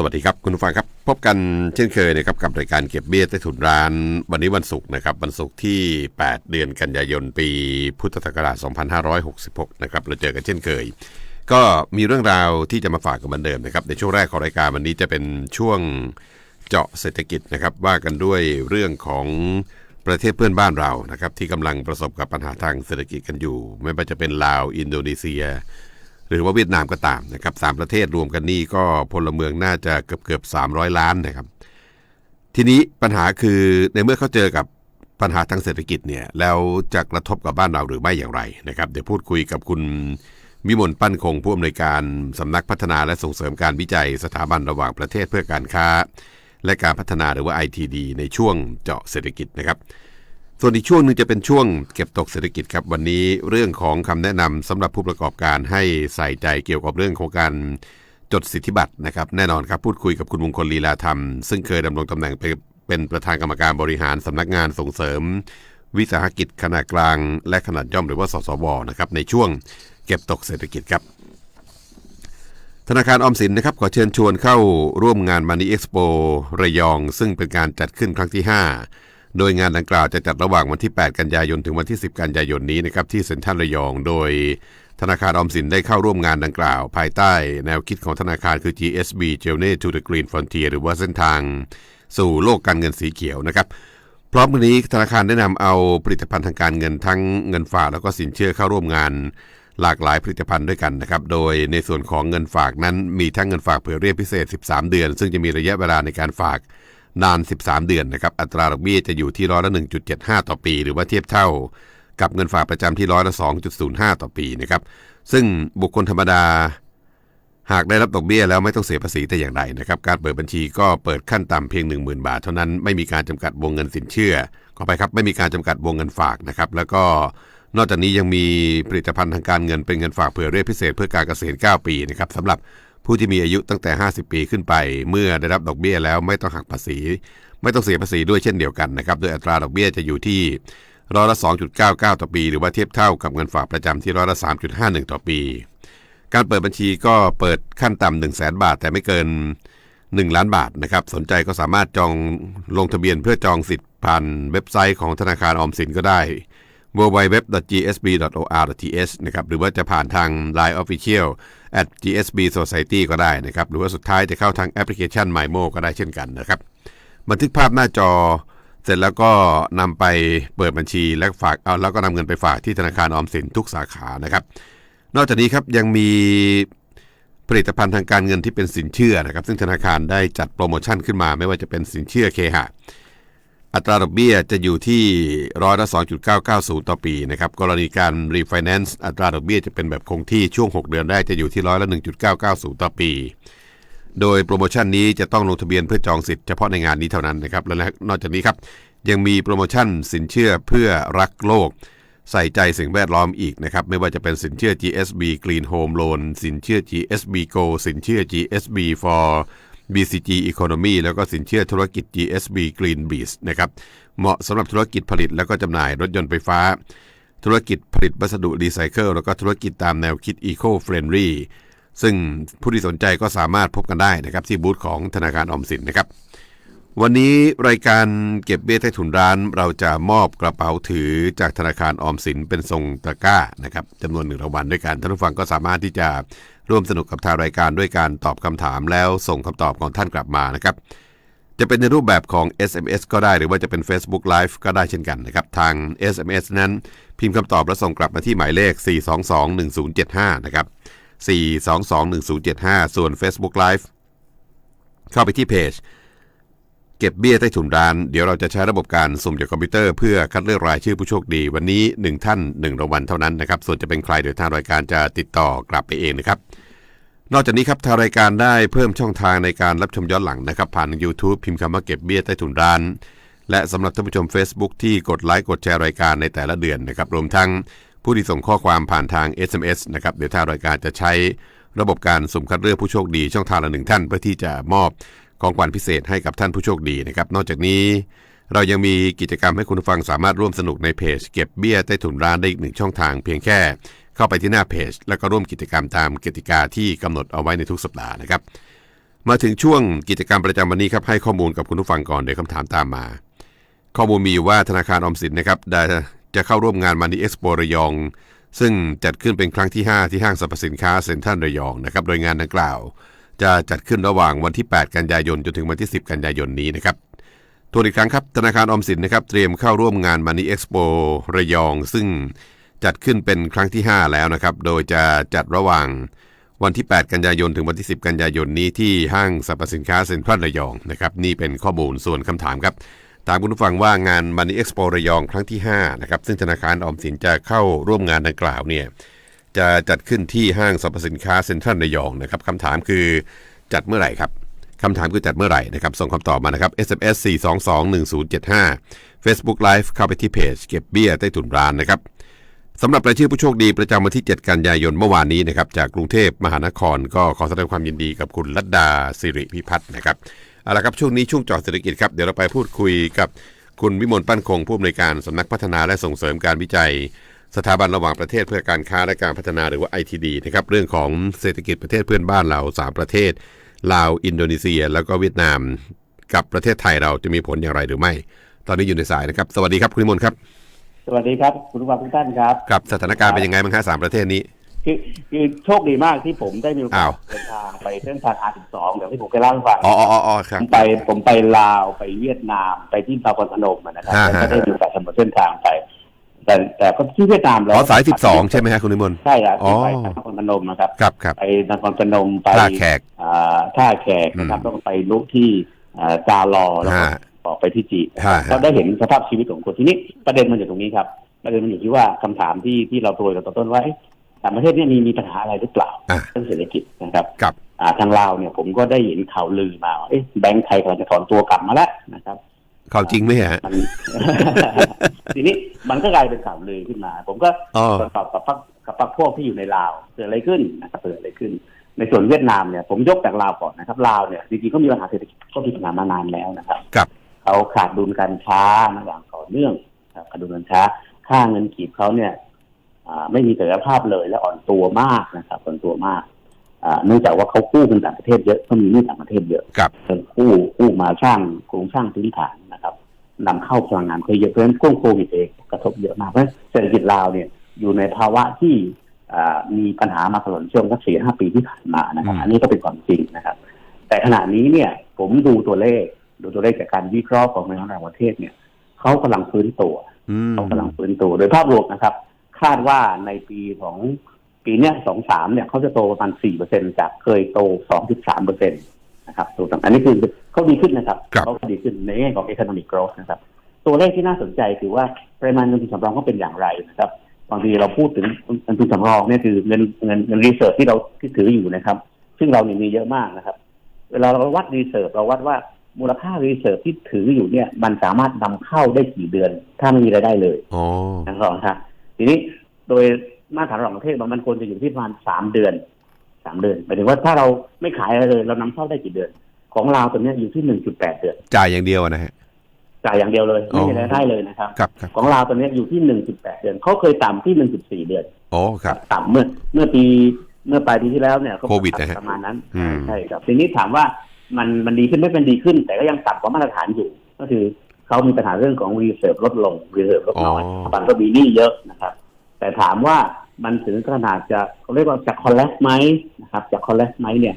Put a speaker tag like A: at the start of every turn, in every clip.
A: สวัสดีครับ คุณผู้ฟังครับ พบกันเช่นเคยนะครับกับรายการเก็บเบี้ยใต้ถุนร้าน วันนี้วันศุกร์นะครับวันศุกร์ที่ 8 เดือนกันยายนปีพุทธศักราช 2566 นะครับเราเจอกันเช่นเคย ก็มีเรื่องราวที่จะมาฝากกันเหมือนเดิมนะครับในช่วงแรกของรายการวันนี้จะเป็นช่วงเจาะเศรษฐกิจนะครับว่ากันด้วยเรื่องของประเทศเพื่อนบ้านเรานะครับที่กำลังประสบกับปัญหาทางเศรษฐกิจกันอยู่ ไม่ว่าจะเป็นลาวอินโดนีเซีย หรือว่าเวียดนามก็ตามนะครับสามประเทศรวมกันนี่ก็พลเมืองน่าจะเกือบเกือบสามร้อยล้านนะครับ ทีนี้ปัญหาคือในเมื่อเขาเจอกับปัญหาทางเศรษฐกิจเนี่ยแล้วจะกระทบกับบ้านเราหรือไม่อย่างไรนะครับ เดี๋ยวพูดคุยกับคุณวิมลปั้นคงผู้อำนวยการสำนักพัฒนาและส่งเสริมการวิจัยสถาบันระหว่างประเทศเพื่อการค้า และการพัฒนาหรือว่า ITD ในช่วงเจาะเศรษฐกิจนะครับ ส่วนอีกช่วงหนึ่งจะเป็นช่วงเก็บตกเศรษฐกิจครับวันนี้เรื่องของคำแนะนำสำหรับผู้ประกอบการให้ใส่ใจเกี่ยวกับเรื่องของการจดสิทธิบัตรนะครับแน่นอนครับพูดคุยกับคุณมงคลลีลาธรรม ซึ่งเคยดำรงตำแหน่งเป็นเป็นประธานกรรมการบริหารสำนักงานส่งเสริม วิสาหกิจขนาดกลาง และขนาดย่อมหรือว่าสสวนะครับในช่วงเก็บตกเศรษฐกิจครับธนาคารออมสินนะครับขอเชิญชวนเข้าร่วมงานมานีเอ็กซ์โประยอง ซึ่งเป็นการจัดขึ้นครั้งที่ 5 โดยงานดังกล่าวจะจัดระหว่างวันที่ 8 กันยายนถึงวันที่ 10 กันยายนนี้นะครับที่เซ็นทรัลระยอง โดยธนาคารออมสินได้เข้าร่วมงานดังกล่าว ภายใต้แนวคิดของธนาคารคือ GSB Journey to the Green Frontier หรือว่าเส้นทาง สู่โลกการเงินสีเขียวนะครับพร้อมกันนี้ธนาคารได้นำเอาผลิตภัณฑ์ทางการเงินทั้งเงินฝากแล้วก็สินเชื่อเข้าร่วมงาน หลากหลายผลิตภัณฑ์ด้วยกันนะครับ โดยในส่วนของเงินฝากนั้นมีทั้งเงินฝากเผื่อเรียกพิเศษ 13 เดือน ซึ่งจะมีระยะเวลาในการฝาก นาน 13 เดือนนะครับ อัตราดอกเบี้ยจะอยู่ที่ร้อยละ 1.75 ต่อปี หรือว่าเทียบเท่า กับเงินฝากประจำที่ร้อยละ 2.05 ต่อปีนะครับ ซึ่งบุคคลธรรมดา หากได้รับดอกเบี้ยแล้วไม่ต้องเสียภาษีแต่อย่างใดนะครับ การเปิดบัญชีก็เปิดขั้นต่ำเพียง 10,000 บาท เท่านั้น ไม่มีการจำกัดวงเงินสินเชื่อขอไปครับ ไม่มีการจำกัดวงเงินฝากนะครับ แล้วก็นอกจากนี้ยังมีผลิตภัณฑ์ทางการเงินเป็นเงินฝากเผื่อเรียกพิเศษเพื่อการเกษียณ9ปีนะครับสำหรับ ผู้ที่มีอายุตั้งแต่ 50 ปีขึ้นไป เมื่อได้รับดอกเบี้ยแล้วไม่ต้องหักภาษี ไม่ต้องเสียภาษีด้วยเช่นเดียวกันนะครับโดยอัตราดอกเบี้ยจะอยู่ที่ร้อยละ 2.99 ต่อปี หรือว่าเทียบเท่ากับเงินฝากประจำที่ร้อยละ 3.51 ต่อปี การเปิดบัญชีก็เปิดขั้นต่ำ1 0 0 0 0 0บาท แต่ไม่เกิน 1 ล้านบาทนะครับสนใจก็สามารถจองลงทะเบียนเพื่อจองสิทธิ์ผ่านเว็บไซต์ของธนาคารออมสินก็ได้ www.gsb.or.th นะครับหรือว่าจะผ่านทาง Line Official at gsb society ก็ได้นะครับ หรือว่าสุดท้ายจะเข้าทางแอปพลิเคชัน MyMo ก็ได้เช่นกันนะครับ บันทึกภาพหน้าจอ เสร็จแล้วก็นำไปเปิดบัญชีและฝากเอาแล้วก็นำเงินไปฝากที่ธนาคารออมสินทุกสาขานะครับ นอกจากนี้ครับยังมีผลิตภัณฑ์ทางการเงินที่เป็นสินเชื่อนะครับ ซึ่งธนาคารได้จัดโปรโมชั่นขึ้นมา ไม่ว่าจะเป็นสินเชื่อเคหะ อัตราดอกเบี้ยจะอยู่ที่ร้อยละ2.990 ต่อปีนะครับกรณีการรีไฟแนนซ์อัตราดอกเบี้ยจะเป็นแบบคงที่ช่วง 6 เดือนแรกจะอยู่ที่ร้อยละ1.990 ต่อปี โดยโปรโมชั่นนี้จะต้องลงทะเบียนเพื่อจองสิทธิ์เฉพาะในงานนี้เท่านั้นนะครับและนอกจากนี้ครับยังมีโปรโมชั่นสินเชื่อเพื่อรักโลก ใส่ใจสิ่งแวดล้อมอีกนะครับไม่ว่าจะเป็นสินเชื่อ GSB Green Home Loan สินเชื่อ GSB Go สินเชื่อ GSB for BCG Economy แล้วก็สินเชื่อธุรกิจ GSB Green Bees นะครับเหมาะสำหรับธุรกิจผลิตแล้วก็จำหน่ายรถยนต์ไฟฟ้า ธุรกิจผลิตวัสดุรีไซเคิลแล้วก็ธุรกิจตามแนวคิด Eco Friendly ซึ่งผู้ที่สนใจก็สามารถพบกันได้นะครับที่บูธของธนาคารออมสินนะครับ วันนี้รายการเก็บเบี้ยใต้ถุนร้านเราจะมอบกระเป๋าถือจากธนาคารออมสินเป็นทรงตะกร้านะครับจำนวนหนึ่งรางวัลด้วยกันท่านผู้ฟังก็สามารถที่จะ ร่วมสนุกกับทางรายการด้วยการตอบคำถามแล้วส่งคำตอบของท่านกลับมานะครับ จะเป็นในรูปแบบของ SMS ก็ได้หรือว่าจะเป็น Facebook Live ก็ได้เช่นกันนะครับ ทาง SMS นั้นพิมพ์คำตอบและส่งกลับมาที่หมายเลข 4221075 นะครับ 4221075 ส่วน Facebook Live เข้าไปที่เพจ เก็บเบี้ยใต้ถุนร้าน เดี๋ยวเราจะใช้ระบบการสุ่มจากคอมพิวเตอร์เพื่อคัดเลือกรายชื่อผู้โชคดี วันนี้ 1 ท่าน1รางวัลเท่านั้นนะครับ ส่วนจะเป็นใครเดี๋ยวทางรายการจะติดต่อกลับไปเองนะครับ นอกจากนี้ครับทางรายการได้เพิ่มช่องทางในการรับชมย้อนหลังนะครับ ผ่าน YouTube พิมพ์คำว่าเก็บเบี้ยใต้ถุนร้าน และสำหรับท่านผู้ชม Facebook ที่กดไลค์กดแชร์รายการในแต่ละเดือนนะครับรวมทั้งผู้ที่ส่งข้อความผ่านทาง SMS นะครับเดี๋ยวทางรายการจะใช้ระบบการสุ่มคัดเลือกผู้โชคดีช่องทางละหนึ่งท่านเพื่อที่จะมอบ ของขวัญพิเศษให้กับท่านผู้โชคดีนะครับ นอกจากนี้ เรายังมีกิจกรรมให้คุณผู้ฟังสามารถร่วมสนุกในเพจ เก็บเบี้ยใต้ถุนร้านได้อีกหนึ่งช่องทางเพียงแค่ เข้าไปที่หน้าเพจ แล้วก็ร่วมกิจกรรมตามกติกาที่กำหนดเอาไว้ในทุกสัปดาห์นะครับ มาถึงช่วงกิจกรรมประจำวันนี้ครับให้ข้อมูลกับคุณผู้ฟังก่อนเดี๋ยวคำถามตามมา ข้อมูลมีว่าธนาคารออมสินนะครับได้จะเข้าร่วมงานมันนี่เอ็กซ์โประยอง ซึ่งจัดขึ้นเป็นครั้งที่ 5 ที่ห้างสรรพสินค้าเซ็นทรัลระยองนะครับโดยงานดังกล่าว จะจัดขึ้นระหว่างวันที่ 8 กันยายนจนถึงวันที่ 10 กันยายนนี้นะครับทวนอีกครั้งครับธนาคารออมสินนะครับเตรียมเข้าร่วมงานมันนี่เอ็กซ์โประยอง ซึ่งจัดขึ้นเป็นครั้งที่ 5 แล้วนะครับ โดยจะจัดระหว่างวันที่ 8 กันยายนถึงวันที่ 10 กันยายนนี้ที่ห้างสรรพสินค้าเซ็นทรัลระยองนะครับนี่เป็นข้อมูลส่วนคำถามครับถามคุณผู้ฟังว่างานมันนี่เอ็กซ์โประยองครั้งที่5นะครับซึ่งธนาคารออมสินจะเข้าร่วมงานดังกล่าวเนี่ย จะจัดขึ้นที่ห้างสรรพสินค้าเซ็นทรัลระยองนะครับคำถามคือจัดเมื่อไหร่ครับคำถามคือจัดเมื่อไหร่นะครับ ส่งคำตอบมานะครับ SMS 4221075 Facebook Live เข้าไปที่เพจเก็บเบี้ยใต้ถุนร้านนะครับสำหรับรายชื่อผู้โชคดีประจำวันที่ 7 กันยายนเมื่อวานนี้นะครับจากกรุงเทพมหานคร ก็ขอแสดงความยินดีกับคุณลัดดาสิริพิพัฒน์นะครับเอาละครับช่วงนี้ช่วงจอดเศรษฐกิจครับเดี๋ยวเราไปพูดคุยกับคุณวิมลปั้นคงผู้อำนวยการสำนักพัฒนาและส่งเสริมการวิจัย สถาบันระหว่างประเทศเพื่อการค้าและการพัฒนาหรือว่า ITD นะครับเรื่องของเศรษฐกิจประเทศเพื่อนบ้านเราสามประเทศ ลาว อินโดนีเซีย แล้วก็เวียดนาม กับประเทศไทยเราจะมีผลอย่างไรหรือไม่ ตอนนี้อยู่ในสายนะครับ สวัสดีครับคุณวิมลครับ
B: สวัสดีครับคุณผู้ฟังทุกท่านครับ
A: กับสถานการณ์เป็นยังไงบ้างคะสามประเทศนี้
B: คือคือโชคดีมากที่ผมได้มีโอกา
A: อ้า
B: ส
A: ว
B: เดินทางไปเส้นทาง R12 เดี๋ยวที่ผมเคยเล่าให้ฟัง
A: อ๋ออ๋ออ๋อค
B: ผ
A: รับ
B: มไปผมไปลาวไปเวียดนามไปที่นครพนมอะนะครับ
A: อ่า
B: แล้ว
A: ฮะ
B: ก็ได้มีโอกาสสำรวจเส้นทางไป แต่แต่ก็ที่เวียดนามแล้
A: อ๋
B: ว
A: อสาย12ใช่ไหมฮะคุณนิมนต์
B: ใช่ครับ
A: อ๋อ
B: ที่ไปนครพนมนะครับ
A: ครับครับ
B: ไปนครพนมไป
A: ท่าแขก
B: อ่าท่าแขกนะครับ
A: อืม
B: แล้วก็ไปลุที่อ่าจาลอแล้วก็
A: ฮะ
B: ออกไปที่จี
A: ฮะ
B: ก็ได้เห็นสภาพชีวิตของคนที่นี่ประเด็นมันอยู่ตรงนี้ครับประเด็นมันอยู่ที่ว่าคำถามที่ที่เราโปรยกันตอนต้นว่าเอ๊ะต่างประเทศเนี่ยมีมีปัญหาอะไรหรือเปล่า
A: อะ
B: เรื่องเศรษฐกิจนะครับ
A: กับ
B: อ่าทางลาวเนี่ยผมก็ได้เห็นข่าวลือมาว่าเอ๊ะแบงก์ไทยกำลังจะถอนตัวกลับมาแล้วนะครับ
A: ข่าวจริงไหมฮะ
B: มันทีนี้มันก็กลายเป็นข่าวลือขึ้นมา ผมก็
A: อ๋อ
B: ตรวจสอบกับพรรคกับพรรคพวกที่อยู่ในลาวเกิดอะไรขึ้นนะครับเกิดอะไรขึ้น ในส่วนเวียดนามเนี่ยผมยกจากลาวก่อนนะครับลาวเนี่ยจริงๆก็มีปัญหาเศรษฐกิจก็มีปัญหามานานแล้วนะครับ
A: กับ
B: เขาขาดดุลการค้ามาอย่างต่อเนื่องนะครับขาดดุลการค้า ค่าเงินกีบเขาเนี่ยอ่าไม่มีศักยภาพเลยและอ่อนตัวมากนะครับอ่อนตัวมากอ่าเนื่องจากว่าเขากู้เงินต่างประเทศเยอะเขามีหนี้ต่างประเทศเยอะ
A: กับ
B: เงินกู้กู้มาสร้างโครงสร้างพื้นฐาน นะครับนำเข้าพลังงานเคยเยอะเพราะฉะนั้นช่วงโควิดเองกระทบเยอะมากเพราะฉะนั้นเศรษฐกิจลาวเนี่ยอยู่ในภาวะที่อ่ามีปัญหามาตลอดช่วงสักสี่ห้าปีที่ผ่านมานะครับ
A: อืม
B: อันนี้ก็เป็นความจริงนะครับ แต่ขณะนี้เนี่ย ผมดูตัวเลขดูตัวเลขจากการวิเคราะห์ของในต่างประเทศเนี่ยเขากำลังฟื้นตัว
A: อืม
B: เขากำลังฟื้นตัวโดยภาพรวมนะครับ คาดว่าในปีของปีเนี้ยสองสามเนี่ยเขาจะโตประมาณสี่เปอร์เซ็นจากเคยโตสองจุดสามเปอร์เซ็นต นะครับตัวต่างอันนี้คือเขาดีขึ้นนะครับ
A: ครับ
B: เขาดีขึ้นในแง่ของ economic growth นะครับ ตัวเลขที่น่าสนใจคือว่าปริมาณเงินทุนสำรองเขาเป็นอย่างไรนะครับบางทีเราพูดถึงเงินทุนสำรองเนี่ยคือเงินเงินเงินรีเสิร์ชที่เราที่ถืออยู่นะครับ ซึ่งเราเนี่ยมีเยอะมากนะครับ เวลาเราวัดรีเสิร์ชเราวัดว่ามูลค่ารีเสิร์ชที่ถืออยู่เนี่ย มันสามารถนำเข้าได้กี่เดือน ถ้าไม่มีรายได้เลย
A: อ๋อ
B: ทั้งสองครับทีนี้โดยมาตรฐานของประเทศมันควรจะอยู่ที่ประมาณสามเดือน สามเดือนหมายถึงว่าถ้าเราไม่ขายอะไรเลยเรานำเข้าได้กี่เดือน ของเราตัวเนี้ยอยู่ที่หนึ่งจุดแปดเดือน
A: จ่ายอย่างเดียวนะฮะ
B: จ่ายอย่างเดียวเลยไม่มี
A: อ๋อ
B: รายได้เลยนะครับ
A: ครับครับ
B: ของเราตัวเนี้ยอยู่ที่หนึ่งจุดแปดเดือนเขาเคยต่ำที่หนึ่งจุดสี่เดือน
A: อ๋อครับ
B: ต่ำเมื่อเมื่อปีเมื่อปลายปีที่แล้วเนี่ยก็
A: โควิดนะฮะ
B: ประมาณนั้น
A: อืม
B: ใช่ครับทีนี้ถามว่ามันมันดีขึ้นไม่เป็นดีขึ้น แต่ก็ยังต่ำกว่ามาตรฐานอยู่ ก็คือเขามีปัญหาเรื่องของรีเซิร์ฟลดลงรีเซิร์ฟลดน้อย
A: อ๋อ
B: สถาบันก็มีหนี้เยอะนะครับ แต่ถามว่า มันถึงขนาดจะเขาเรียกว่าจะคอลเลสไหมนะครับจะคอลเลสไหมเนี่ย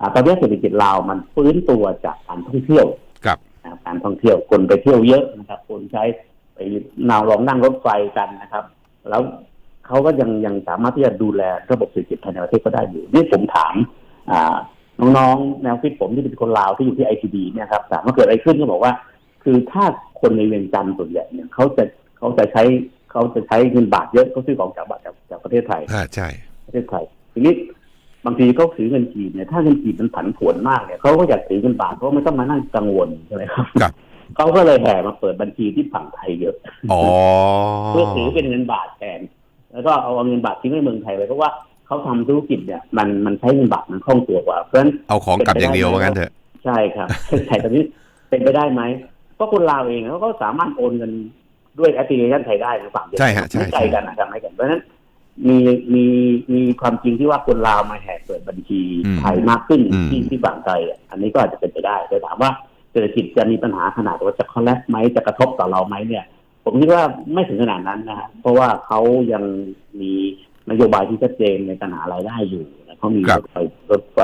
B: อ่าตอนนี้เศรษฐกิจลาวมันฟื้นตัวจากการท่องเที่ยว
A: กับ
B: นะครับการท่องเที่ยวคนไปเที่ยวเยอะนะครับ คนใช้ไปนาวลองนั่งรถไฟกันนะครับ แล้วเขาก็ยังยังสามารถที่จะดูแลระบบเศรษฐกิจภายในประเทศก็ได้อยู่นี่ผมถามอ่าน้องๆแนวคิดผมที่เป็นคนลาวที่อยู่ที่ไอทีดีเนี่ยครับถามว่าเกิดอะไรขึ้นก็บอกว่า คือถ้าคนในเวียงจันทร์ส่วนใหญ่เนี่ยเขาจะเขาจะใช้ เขาจะใช้เงินบาทเยอะเขาซื้อของจากบาทจากจากประเทศไทย
A: อ่าใช่
B: ประเทศไทยทีนี้บางทีเขาถือเงินกีบเนี่ยถ้าเงินกีบมันผันผวนมากเนี่ยเขาก็อยากถือเงินบาทเพราะไม่ต้องมานั่งกังวลใช่ไหมครับ
A: ครับ
B: เขาก็เลยแห่มาเปิดบัญชีที่ฝั่งไทยเยอะ
A: อ๋อ
B: เพื่อถือเป็นเงินบาทแทนแล้วก็เอาเงินบาททิ้งไว้เมืองไทยเลยเพราะว่าเขาทำธุรกิจเนี่ยมันมันใช้เงินบาทมันคล่องตัวกว่าเพราะฉะนั้น
A: เอาของกลับอย่างเดียวว่างั้นเถอะ
B: ใช่ครับใช่ตอนนี้เป็นไปได้ไหมเพราะคนลาวเองเขาก็สามารถโอนเงิน ด้วยแอปพลิเคชันไทยได้ในฝั่งเดียว
A: ใช่ฮะใช่
B: ไม่ไกลกันนะครับไม่ไกลเพราะฉะนั้นมีมีมีความจริงที่ว่าคนลาวมาแหกเปิดบัญชี
A: อืม
B: ไทยมากขึ้น
A: อืม
B: ที่ที่ฝั่งไทยอะอันนี้ก็อาจจะเป็นไปได้แต่ถามว่าเศรษฐกิจจะมีปัญหาขนาดว่าจะคอลแลปไหมจะกระทบต่อเราไหมเนี่ย ผมคิดว่าไม่ถึงขนาดนั้นนะฮะเพราะว่าเขายังมีนโยบายที่ชัดเจนในปัญหารายได้อยู่นะเขามี
A: ครั
B: ร
A: บ
B: ถไฟรถไฟ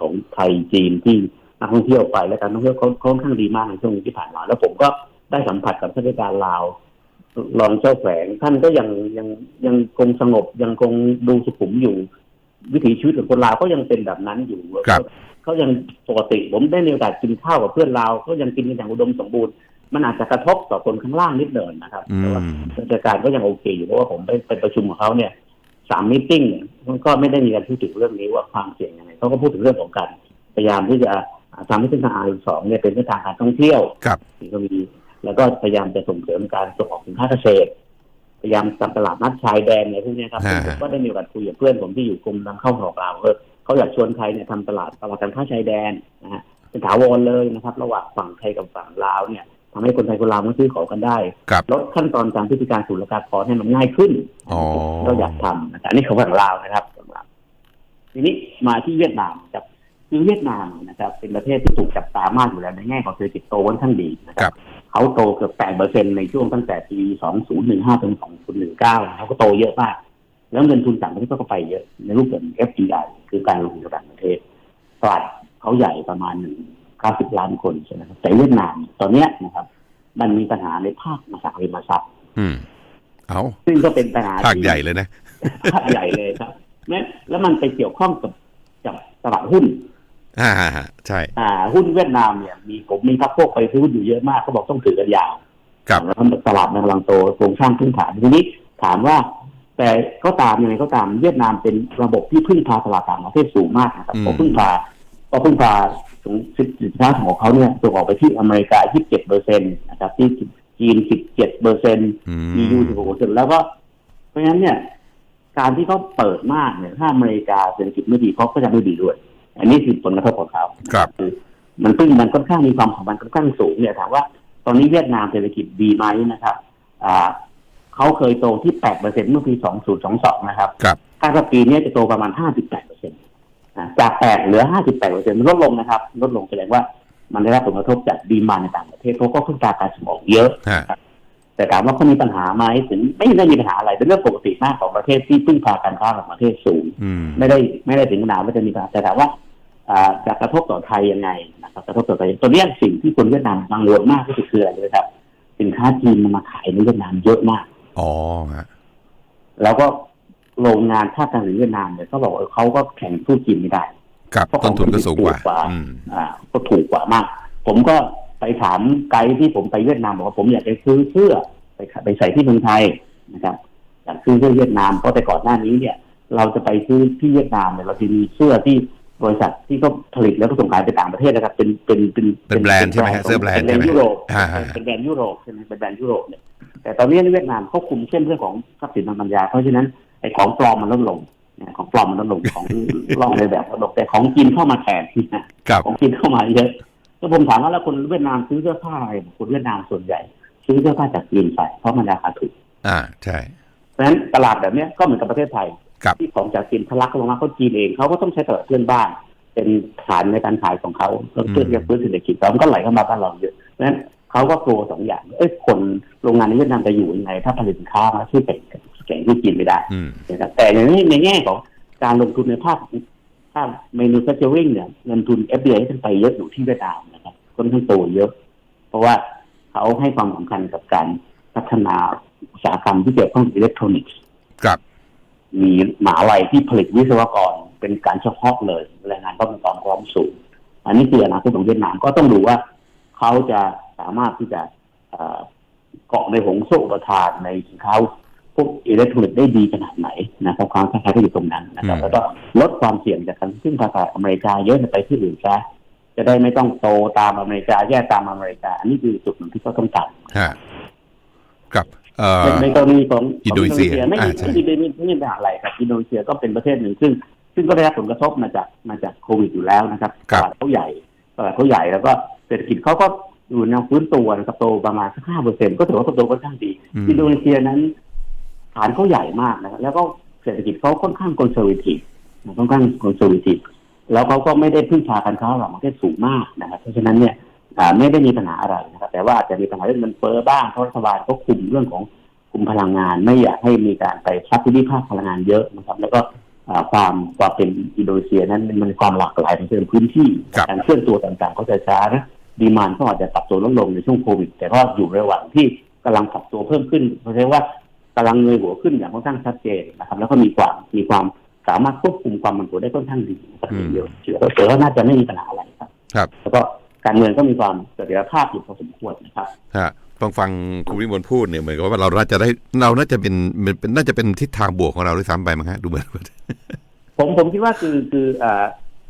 B: ของไทยจีนที่นักท่องเที่ยวไปและการท่องเที่ยวเขาเขาค่อนข้างดีมากในช่วงที่ผ่านมาแล้วผมก็ได้สัมผัสกับข้าราชการลาว รองเจ้าแขวงท่านก็ยังยังยังคงสงบยังคงดูสุขุมอยู่ วิถีชีวิตของคนลาวก็ยังเป็นแบบนั้นอยู่
A: ครับ
B: เขายังปกติผมได้มีโอกาสกินข้าวกับเพื่อนลาวเขายังกินกันอย่างอุดมสมบูรณ์มันอาจจะกระทบต่อคนข้างล่างนิดหน่อยนะครับ
A: อื
B: แต่ว่ามราชการก็ยังโอเคอยู่เพราะว่าผมไปไปประชุมกับเขาเนี่ยสามมิ팅เนี่ยมันก็ไม่ได้มีการพูดถึงเรื่องนี้ว่าความเสี่ยงยังไงเขาก็พูดถึงเรื่องของการพยายามที่จะทำให้เส้นทางอาสองเนี่ยเป็นเส้นทางการท่องเที่ยว
A: ครับ
B: ที่ก็มี แล้วก็พยายามจะส่งเสริมการส่งออกสินค้าเกษตร พยายามทำตลาดนัดชายแดนอะไรพวกเนี้ยครับ
A: ฮะ
B: ซึ่งผมก็ได้มีโอกาสคุยกับเพื่อนผมที่อยู่กรมนำเข้าของเราวเออเขาอยากชวนไทยเนี่ยทำตลาดตลาดการค้าชายแดนนะฮะเป็นถาวรเลยนะครับ ระหว่างฝั่งไทยกับฝั่งลาวเนี่ยทำให้คนไทยคนลาวมาซื้อของกันได้
A: ครับ
B: ลดขั้นตอนการพิธีการศุลกากรให้มันง่ายขึ้น
A: อ๋อ
B: เราอยากทำนะแต่อันนี้ของฝั่งลาวนะครับฝั่งลาวทีนี้มาที่เวียดนามครับคือเวียดนามนะครับ เป็นประเทศที่ถูกจับตามากอยู่แล้วในแง่ของเศรษฐกิจโตค่อนข้างดีนะค
A: ครั
B: รับบ เขาโตเกือบแปดเปอร์เซ็นในช่วงตั้งแต่ปี2015ถึง2019เขาก็โตเยอะมาก แล้วเงินทุนต่างประเทศก็ไปเยอะ ในรูปแบบ FDI คือการลงทุนต่างประเทศตลาดเขาใหญ่ประมาณหนึ่ง90ล้านคนใช่ไหมครับแต่เวียดนามตอนเนี้ยนะครับ มันมีปัญหาในภาคอสังหาริมทรัพย์
A: อืมเอา
B: ซึ่งก็เป็นปัญหา
A: ภาค
B: ที่
A: ใหญ่เลยนะ
B: ภาคใหญ่เลยครับและแล้วมันไปเกี่ยวข้องกับกับตลาดหุ้น
A: อ่าใช่
B: อ่า หุ้นเวียดนามเนี่ยมีผมมีพักพวกไปซื้อหุ้นอยู่เยอะมากเขาบอกต้องถือกันยาว
A: ครับ
B: แล้วตลาดมันกำลังโตโครงสร้างพื้นฐานทีนี้ถามว่า แต่ก็ตามยังไงก็ตามเวียดนามเป็นระบบที่พึ่งพาตลาดต่างประเทศสูงมากนะครับ
A: อืม
B: เพราะพึ่งพาเพราะพึ่งพาถึงสินค้าของเขาเนี่ยส่งออกไปที่อเมริกา 27เปอร์เซ็นต์นะครับ ที่จีน 17เปอร์เซ็นต์
A: อืม
B: EU 16เปอร์เซ็นต์แล้วก็ เพราะฉะนั้นเนี่ย การที่เขาเปิดมากเนี่ยถ้าอเมริกาเศรษฐกิจไม่ดีเขาก็จะไม่ดีด้วย อันนี้คือผลกระทบของเขา
A: ครับ
B: คือมันซึ่งมันค่อนข้างมีความสัมพันธ์ค่อนข้างสูงเนี่ยถามว่าตอนนี้เวียดนามเศรษฐกิจดีไหมนะครับ อ่าเขาเคยโตที่8เปอร์เซ็นเมื่อปี2022นะครับ
A: ครับ
B: คาดว่าปีนี้จะโตประมาณ58เปอร์เซ็นต์จาก8เหลือ58เปอร์เซ็นต์ลดลงนะครับ ลดลงแสดงว่ามันได้รับผลกระทบจากดีมานในต่างประเทศเพราะก็พึ่งการการส่งออกเยอะ
A: ฮะ
B: แต่ถามว่าเขามีปัญหาไหมถึงไม่ได้มีปัญหาอะไรเป็นเรื่องปกติมากของประเทศที่พึ่งพาการค้ากับประเทศสูง
A: อืม
B: ไม่ได้ไม่ได้ถึงขนาดว่าจะมีปัญหาแต่ถามว่าอ่า จะกระทบต่อไทยยังไงนะครับกระทบต่อไทยตัวเนี้ยสิ่งที่คนเวียดนามกังวลมากที่สุดคืออะไรนะครับ สินค้าจีนมันมาขายในเวียดนามเยอะมาก
A: อ๋อฮะ
B: แล้วก็โรงงานภาคการผลิตเวียดนามเนี่ยเขาบอกว่าเขาก็แข่งสู้จีนไม่ได้
A: ครับ
B: เพราะ
A: ต้นทุนก็สูงกว่า
B: ถูกกว่า
A: อืม
B: อ่า ก็ถูกกว่ามาก ผมก็ไปถามไกด์ที่ผมไปเวียดนามบอกว่าผมอยากไปซื้อเสื้อไปขไปใส่ที่เมืองไทยนะครับอยากซื้อเสื้อเวียดนามเพราะแต่ก่อนหน้านี้เนี่ย เราจะไปซื้อที่เวียดนามเนี่ยเราจะมีเสื้อที่ บริษัทที่ก็ผลิตแล้วก็ส่งขายไปต่างประเทศนะครับ เป็นเป็นเป็น
A: เป็นแบรนด์ใช่ไหมฮะเสื้อแบรนด์
B: เป็นแบรนด์
A: ใช่ไหม
B: ยุโรป
A: อ่าฮะ
B: เป็นแบรนด์ยุโรปใช่ไหมเป็นแบรนด์ยุโรปเนี่ยแต่ตอนนี้ในเวียดนามเขาคุมเข้มเรื่องของทรัพย์สินทางปัญญา เพราะฉะนั้นไอ้ของปลอมมันลดลงนะของปลอมมันลดลงของล่องในแบบลดลงแต่ของจีนเข้ามาแทนนะ
A: ครับ
B: ของจีนเข้ามาเยอะแล้วผมถามว่าแล้วคนเวียดนามซื้อเสื้อผ้าอะไรคนเวียดนามส่วนใหญ่ ซื้อเสื้อผ้าจากจีนใส่เพราะมันราคาถูก
A: อ่าใช่
B: เพราะฉะนั้นตลาดแบบเนี้ยก็เหมือนกับประเทศไทย
A: ครับ
B: ที่ของจากจีนทะลักเข้ามาเขาจีนเองเขาก็ต้องใช้ตลาดเพื่อนบ้าน เป็นฐานในการขายของเขาเพื่อเพื่อจะฟื้นเศรษฐกิจแล้วมันก็ไหลเข้ามาบ้านเราเยอะเพราะฉะนั้นเขาก็กลัวสองอย่าง เอ้ยคนโรงงานในเวียดนามจะอยู่ยังไง ถ้าผลิตสินค้ามาที่แข่งแข่งที่จีนไม่ได้
A: อืม
B: นะครับแต่ในนี้ในแง่ของการลงทุนในภาคภาคเมนู f a c t u r i n g เนี่ยเงินทุน FDI ขึ้นไปเยอะอยู่ที่เวียดนามนะครับค่อนข้างโตเยอะ เพราะว่าเขาให้ความสำคัญกับการพัฒนาอุตสาหกรรมที่เกี่ยวข้องกับอิเล็กทรอนิกส์
A: ครับ
B: มีหมาลัยที่ผลิตวิศวกรเป็นการเฉพาะเลยแรงงานก็มีความพร้อมสูง อันนี้คืออนาคตของเวียดนามก็ต้องดูว่าเขาจะสามารถที่จะเกาะในหงส์โซ่อุปทานในสินค้าพวกอิเล็กทรอนิกส์ได้ดีขนาดไหนนะครับความท้าทายก็อยู่ตรงนั้นนะครับแล้วก็ลดความเสี่ยงจากการซึ่งภาษาอเมริกาเยอะไปที่อื่นซะจะได้ไม่ต้องโตตามอเมริกาแย่ตามอเมริกา อันนี้คือจุดหนึ่งที่เขาต้องการ
A: ครับ
B: ในในกรณีของ
A: อินโดนีเซีย
B: ไม่
A: อ่า
B: มี
A: ใช่
B: ไม่มีไม่มีไม่มีปัญหาอะไรครับอินโดนีเซียก็เป็นประเทศหนึ่งซึ่ง ซึ่งก็ได้รับผลกระทบมาจากมาจากโควิดอยู่แล้วนะครับต
A: ครับ
B: ลาดเขาใหญ่ตลาดเขาใหญ่แล้วก็เศรษฐกิจเขาก็อยู่แนวฟื้นตัวนะครับโตประมาณสักห้าเปอร์เซ็นก็ถือว่าโตค่อนข้างดี
A: อืม
B: อินโดนีเซียนั้นฐานเขาใหญ่มากนะครับแล้วก็เศรษฐกิจเขาค่อนข้างคอนเซอร์วทีฟค่อนข้างคอนเซอร์วทีฟแล้วเขาก็ไม่ได้พึ่งพาการค้าระหว่างประเทศสูงมากนะครับเพราะฉะนั้นเนี่ยอ่าไม่ได้มีปัญหาอะไรนะครับ แต่ว่าอาจจะมีปัญหาเรื่องเงินเฟ้อบ้างเพราะรัฐบาลก็คุมเรื่องของคุมพลังงาน ไม่อยากให้มีการไปซับซิดีภาคพลังงานเยอะนะครับ แล้วก็อ่าความความเป็นอินโดนีเซียนั้นมันความหลากหลายในเชิงพื้นที่
A: ครับ
B: การเคลื่อนตัวต่างๆ ก็จะช้านะดีมานก็อาจจะปรับตัวลดลงในช่วงโควิด แต่ก็อยู่ระหว่างที่กำลังปรับตัวเพิ่มขึ้นเพราะฉะนั้นว่ากำลังเงยหัวขึ้นอย่างค่อนข้างชัดเจนนะครับ แล้วก็มีความมีความสามารถควบคุมความมันตัวได้ค่อนข้างดีนะครับ
A: อืม
B: เดี๋ยวเชื่อว่าเชื่อว่าน่าจะไม่มีปัญหาอะไรครับ
A: ครับ
B: แล้วก็ การเมืองก็มีความเสถียรภาพอยู่พอสมควรนะครับ
A: ฮะฟังฟังคุณวิมลพูดเนี่ยเหมือนกับว่าเราน่าจะได้เราน่าจะเป็นเป็นเป็นน่าจะเป็นทิศทางบวกของเราด้วยซ้ำไปมั้งฮะดูเหมือน
B: ผมผมคิดว่าคือคือเอ่อ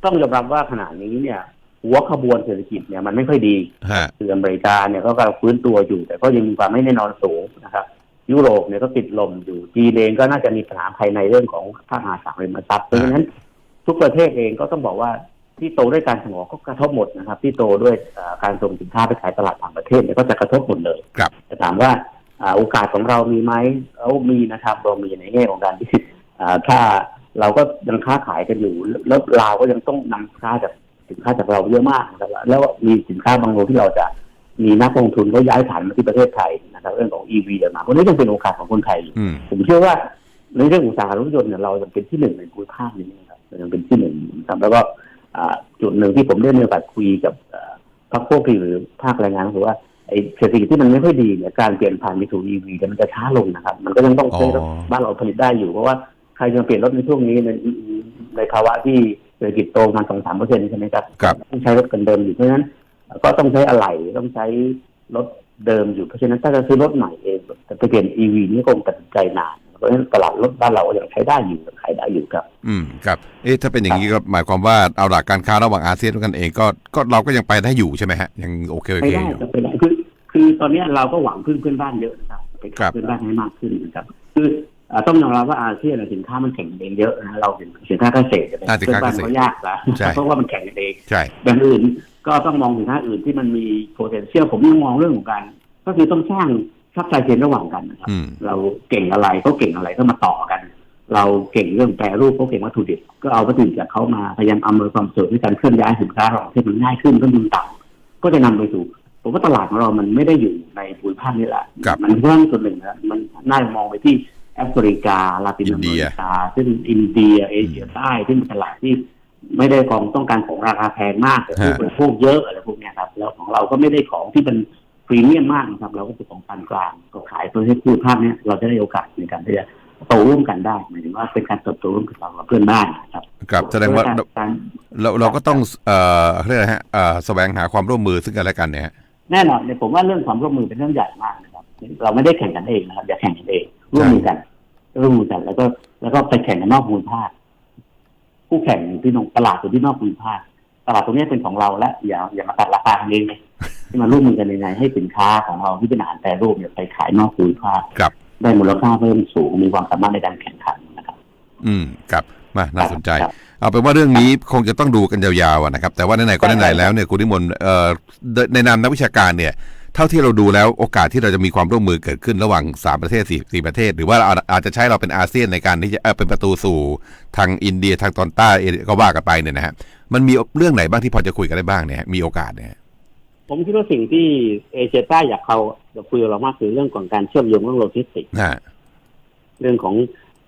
B: ต้องยอมรับว่าขณะนี้เนี่ยหัวขบวนเศรษฐกิจเนี่ยมันไม่ค่อยดี
A: ฮะ
B: คืออเมริกาเนี่ยก็กำลังฟื้นตัวอยู่ แต่ก็ยังมีความไม่แน่นอนสูงนะครับ ยุโรปเนี่ยก็ติดลมอยู่จีนเองก็น่าจะมีปัญหาภายในเรื่องของภาคอาสังหาริมทรัพย์เพราะฉะนั้นทุกประเทศเองก็ต้องบอกว่า ที่โตด้วยการส่งออกก็กระทบหมดนะครับ ที่โตด้วยเอ่อการส่งสินค้าไปขายตลาดต่างประเทศเนี่ยก็จะกระทบหมดเลย
A: ครับ
B: แต่ถามว่าอ่าโอกาสของเรามีไหมเอามีนะครับ เรามีในแง่ของการที่อ่าถ้าเราก็ยังค้าขายกันอยู่แล้วเราวก็ยังต้องนำค้าจากสินค้าจากเราเยอะมากนะครับแล้วมีสินค้าบางตัวที่เราจะมีนักลงทุนก็ย้ายฐานมาที่ประเทศไทยนะครับ เรื่องของ EV เดี๋ยวมาพวกนี้ยังเป็นโอกาสของคนไทยอยู่
A: อืม
B: ผมเชื่อว่าในเรื่องอุตสาหกรรมรถยนต์เนี่ยเรายังเป็นที่หนึ่งในภูมิภาคนี้นะครับเรายังเป็นที่หนึ่งนะครับแล้วก็อ่า จุดหนึ่งที่ผมได้มีโอกาสคุยกับเอ่อพรรคพวกที่หรือภาคแรงงานก็คือว่าไอ้เศรษฐกิจที่มันไม่ค่อยดีเนี่ยการเปลี่ยนผ่านไปสู่ EV เนี่ยมันจะช้าลงนะครับ มันก็ยังต้องใช้รถ
A: อ๋อ
B: บ้านเราผลิตได้อยู่ เพราะว่าใครจะเปลี่ยนรถในช่วงนี้ในในภาวะที่เศรษฐกิจโตมาสองสามเปอร์เซ็นต์ใช่ไหมครับ
A: ครับ
B: ต้องใช้รถกันเดิมอยู่เพราะฉะนั้น ก็ต้องใช้อะไหล่ต้องใช้รถเดิมอยู่เพราะฉะนั้นถ้าจะซื้อรถใหม่เองแต่ไปเปลี่ยน EV นี่คงตัดสินใจนาน เพราะฉะนั้นตลาดรถบ้านเราก็ยังใช้ได้อยู่ขายได้อยู่ครับ
A: อืมครับ เอ๊ะถ้าเป็นอย่างนี้ก็หมายความว่าเอาหลักการค้าระหว่างอาเซียนด้วยกันเองก็ก็เราก็ยังไปได้อยู่ใช่ไหมฮะยังโอเคโอ
B: ไม่
A: เค
B: ได้
A: อยู่
B: จะไปได้คือคือตอนนี้เราก็หวังพึ่งเพื่อนบ้านเยอะนะครับไป
A: ครั
B: ขาย
A: บ
B: เพื่อนบ้านให้มากขึ้นนะครับ คือเอ่อต้องยอมรับว่าอาเซียนน่ะสินค้ามันแข่งกันเองเยอะนะเราเป็นสินค้าเกษตร
A: อ่าสิน
B: เพื่อน
A: ค้า
B: บ้าน
A: เกษตร
B: เขายากละ
A: ใช่
B: เพราะว่ามันแข่งกันเอง
A: ใช่
B: อย่างอื่นก็ต้องมองสินค้าอื่นที่มันมี potential ผมยังมองเรื่องของการก็คือต้องสร้าง ซัพพลายเชนระหว่างกันนะครับ
A: อืม
B: เราเก่งอะไรเขาเก่งอะไรก็มาต่อกัน เราเก่งเรื่องแปรรูปเขาเก่งวัตถุดิบก็เอาวัตถุดิบจากเขามาพยายามอำนวยความสะดวกในการเคลื่อนย้ายสินค้าของที่มันง่ายขึ้นต้นทุนต่ำก็จะนำไปสู่ผมว่าตลาดของเรามันไม่ได้อยู่ในภูมิภาคนี้แหละ
A: ครับ
B: มันเพิ่มส่วนหนึ่งนะมันน่าจะมองไปที่แอฟริกาลาตินอเมริกา ซึ่งอินเดียเอเชียใต้ซึ่งเป็นตลาดที่ไม่ได้ของต้องการของราคาแพงมากแต่ผู้บริโภคเยอะอะไรพวกเนี้ยครับแล้วของเราก็ไม่ได้ของที่เป็น พรีเมียมมากนะครับ เราก็เป็นของปานกลางก็ขายเพื่อให้ผู้ภาคเนี้ยเราจะได้โอกาสในการที่จะโตร่วมกันได้หมายถึงว่าเป็นการเติบโตร่วมกันกับเพื่อนบ้านนะครับ
A: ครับแสดงว่า
B: การการ
A: เราเราก็ต้องเอ่อเขาเรียกอะไรฮะเอ่อแสวงหาความร่วมมือซึ่งกันและกันเนี่ยฮะ
B: แน่นอนเนี่ยผมว่าเรื่องความร่วมมือเป็นเรื่องใหญ่มากนะครับ เราไม่ได้แข่งกันเองนะครับอย่าแข่งกันเองร่วมมือกันร่วมมือกัน แล้วก็แล้วก็ไปแข่งกันนอกภูมิภาคคู่แข่งที่นอกตลาดอยู่ที่นอกภูมิภาคตลาดตรงนี้เป็นของเราและอย่าอย่ามาตัดราคากันเองเลยที่ มาร่วมมือกันยังไงให้สินค้าของเราที่เป็นอาหารแปรรูปเนี่ยไปขายนอกภูมิภาค
A: ครับ
B: ได้มูลค่าเพิ่มสูงมีความสามารถในการแข่งขันนะครับ
A: อืมครับมาน่าสนใจ
B: ครับ
A: เอาเป็นว่าเรื่องนี้คงจะต้องดูกันยาวๆอะนะครับ แต่ว่าไหนๆก็ไหนๆแล้วเนี่ยคุณนิมนต์เอ่อในในนามนักวิชาการเนี่ยเท่าที่เราดูแล้วโอกาสที่เราจะมีความร่วมมือเกิดขึ้นระหว่างสามประเทศสี่สี่ประเทศ หรือว่าเราอาจจะใช้เราเป็นอาเซียนในการที่จะเอ่อเป็นประตูสู่ทางอินเดียทางตอนใต้ก็ว่ากันไปเนี่ยนะฮะมันมีเรื่องไหนบ้างที่พอจะคุยกันได้บ้างเนี่ยฮะมีโอกาสเนี่ย
B: ผมคิดว่าสิ่งที่เอเชียใต้อยากเขาจะคุยกับเรามากคือเรื่องของการเชื่อมโยงเรื่องโลจิสติกส์
A: ฮะ
B: เรื่องของ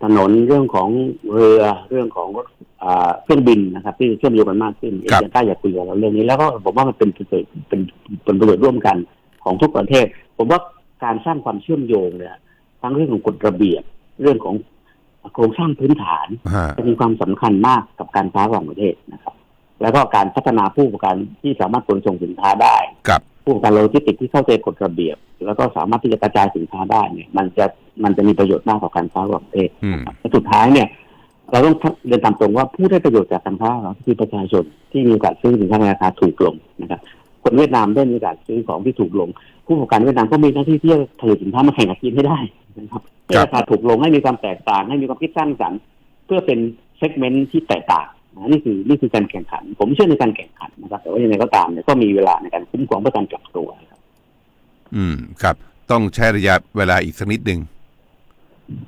B: ถนนเรื่องของเรือเรื่องของรถอ่าเครื่องบินนะครับ ที่เชื่อมโยงกันมากขึ้นเอเชียใต้อยากคุยกับเราเรื่องนี้แล้วก็ผมว่ามันเป็นประโยชน์เป็นเป็นประโยชน์ร่วมกันของทุกประเทศ ผมว่าการสร้างความเชื่อมโยงเนี่ยทั้งเรื่องของกฎระเบียบเรื่องของโครงสร้างพื้นฐาน
A: ฮะ
B: จะมีความสำคัญมากกับการค้าระหว่างประเทศนะครับ แล้วก็การพัฒนาผู้ประกอบการที่สามารถขนส่งสินค้าได้
A: กับ
B: ผู้ประกอบการโลจิสติกส์ที่เข้าใจกฎระเบียบ แล้วก็สามารถที่จะกระจายสินค้าได้เนี่ย มันจะมันจะมีประโยชน์มากต่อการค้าระหว่างประเทศ
A: อืม
B: และสุดท้ายเนี่ย เราต้องเรียนตามตรงว่าผู้ได้ประโยชน์จากการค้าเราคือประชาชนที่มีโอกาสซื้อสินค้าในราคาถูกลงนะครับคนเวียดนามได้มีโอกาสซื้อของที่ถูกลง ผู้ประกอบการเวียดนามก็มีหน้าที่ที่จะผลิตสินค้ามาแข่งกับจีนให้ได้นะครับให้ราคาถูกลงให้มีความแตกต่างให้มีความคิดสร้างสรรค์ เพื่อเป็นเซกเมนต์ที่แตกต่าง นะนี่คือนี่คือการแข่งขัน ผมเชื่อในการแข่งขันนะครับ แต่ว่ายังไงก็ตามเนี่ยก็มีเวลาในการคุ้มครองเพื่อการปรับตัวครับ
A: อืมครับ ต้องใช้ระยะเวลาอีกสักนิดหนึ่ง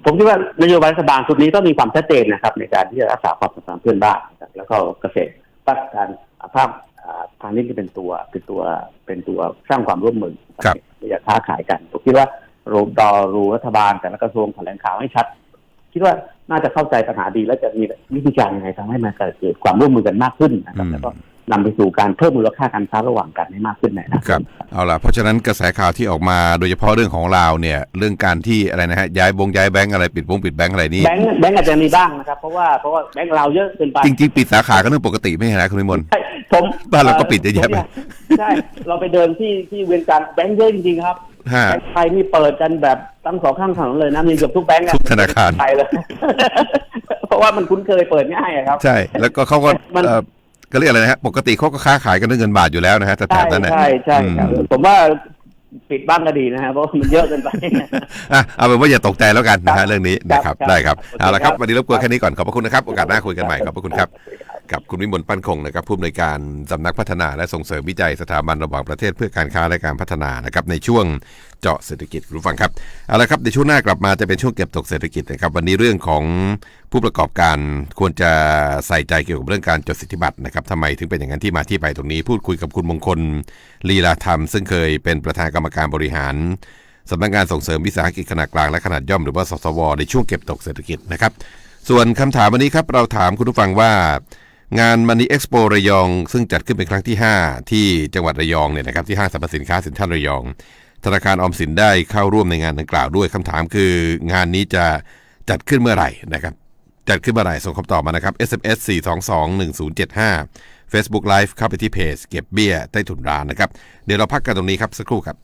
B: ผมคิดว่านโยบายรัฐบาลชุดนี้ต้องมีความชัดเจนนะครับ ในการที่จะรักษาความสัมพันธ์เพื่อนบ้านนะครับแล้วก็เกษตรภาคการภาคอ่าพาณิชย์ที่เป็นตัวเป็นตัวเป็นตัวสร้างความร่วมมือ
A: ครับ
B: ที่จะค้าขายกันผมคิดว่ารูดอรูรัฐบาลแต่ละกระทรวงแถลงข่าวให้ชัด คิดว่าน่าจะเข้าใจปัญหาดี และจะมีวิธีการยังไงทำให้มันเกิดความร่วมมือกันมากขึ้นนะครับ
A: อืม
B: แล้วก็นำไปสู่การเพิ่มมูลค่าการค้าระหว่างกันให้มากขึ้นในอนาคต
A: ครับเอาล่ะเพราะฉะนั้นกระแสข่าวที่ออกมาโดยเฉพาะเรื่องของลาวเนี่ยเรื่องการที่อะไรนะฮะย้ายบงย้ายแบงก์อะไรปิดวงปิดแบงก์อะไรนี่
B: แบงค์แบงค์อาจจะมีบ้างนะครับเพราะว่าเพราะว่าแบงค์เราเยอะเกินไป
A: จริงๆปิดสาขาก็เรื่องปกติไม่ใช่นะคุณวิมล
B: ใช่ผม
A: บ้านเราก็ปิดเยอะแยะไป
B: ใช่เราไปเดินที่ที่เวียงจันทร์แบงค์เยอะจริงๆครับ
A: ฮะ
B: แบงค์ไทยนี่เปิดกันแบบ ตั้งสองข้างถนนเลยนะมีเกือบทุกแบงค์อะ
A: ทุกธนาคาร
B: ไทยเลย เพราะว่ามันคุ้นเคยเปิดง่ายอะครับ
A: ใช่ แล้วก็เขาก็
B: มัน
A: เอ่อก็เรียกอะไรนะฮะปกติเขาก็ค้าขายกันด้วยเงินบาทอยู่แล้วนะฮะแต่แถ
B: ใช่
A: บนั้นน่ะ
B: ใช่ใช่ครับ
A: อืม
B: ผมว่าปิดบ้างก็ดีนะฮะเพราะว่ามันเยอะเกินไป
A: อะเอาเป็นว่าอย่าตกใจแล้วกันนะ
B: ครั
A: ฮะ
B: บ
A: เรื่องนี้
B: ครับ
A: นะครับ
B: ครับ
A: ได้ครับ
B: โอเค
A: เอาละครับ
B: ครับ
A: วันนี้รบกวนแค่นี้ก่อนขอบพระคุณนะครับโอกาสหน้าคุยกันใหม่ขอบพระคุณครับ กับคุณวิมลปั้นคงนะครับผู้อำนวยการสำนักพัฒนาและส่งเสริมวิจัยสถาบันระหว่างประเทศเพื่อการค้าและการพัฒนานะครับในช่วงเจาะเศรษฐกิจคุณผู้ฟังครับเอาละครับในช่วงหน้ากลับมาจะเป็นช่วงเก็บตกเศรษฐกิจนะครับวันนี้เรื่องของผู้ประกอบการควรจะใส่ใจเกี่ยวกับเรื่องการจดสิทธิบัตรนะครับทำไมถึงเป็นอย่างนั้นที่มาที่ไปตรงนี้ พูดคุยกับคุณมงคลลีลาธรรม ซึ่งเคยเป็นประธานกรรมการบริหารสำนักงานส่งเสริมวิสาหกิจขนาดกลางและขนาดย่อมหรือว่าสสวในช่วงเก็บตกเศรษฐกิจนะครับส่วนคำถามวันนี้ครับเราถามคุณผู้ฟังว่า งานมันนี่เอ็กซ์โประยอง ซึ่งจัดขึ้นเป็นครั้งที่ 5 ที่จังหวัดระยองเนี่ยนะครับที่ห้างสรรพสินค้าสินทรัลระยอง ธนาคารออมสินได้เข้าร่วมในงานดังกล่าวด้วยคำถามคืองานนี้จะจัดขึ้นเมื่อไหร่นะครับจัดขึ้นเมื่อไหร่ส่งคำตอบมานะครับ SMS 422 1075 Facebook Live เข้าไปที่เพจเก็บเบี้ยใต้ถุนร้านนะครับ เดี๋ยวเราพักกันตรงนี้ครับสักครู่ครับ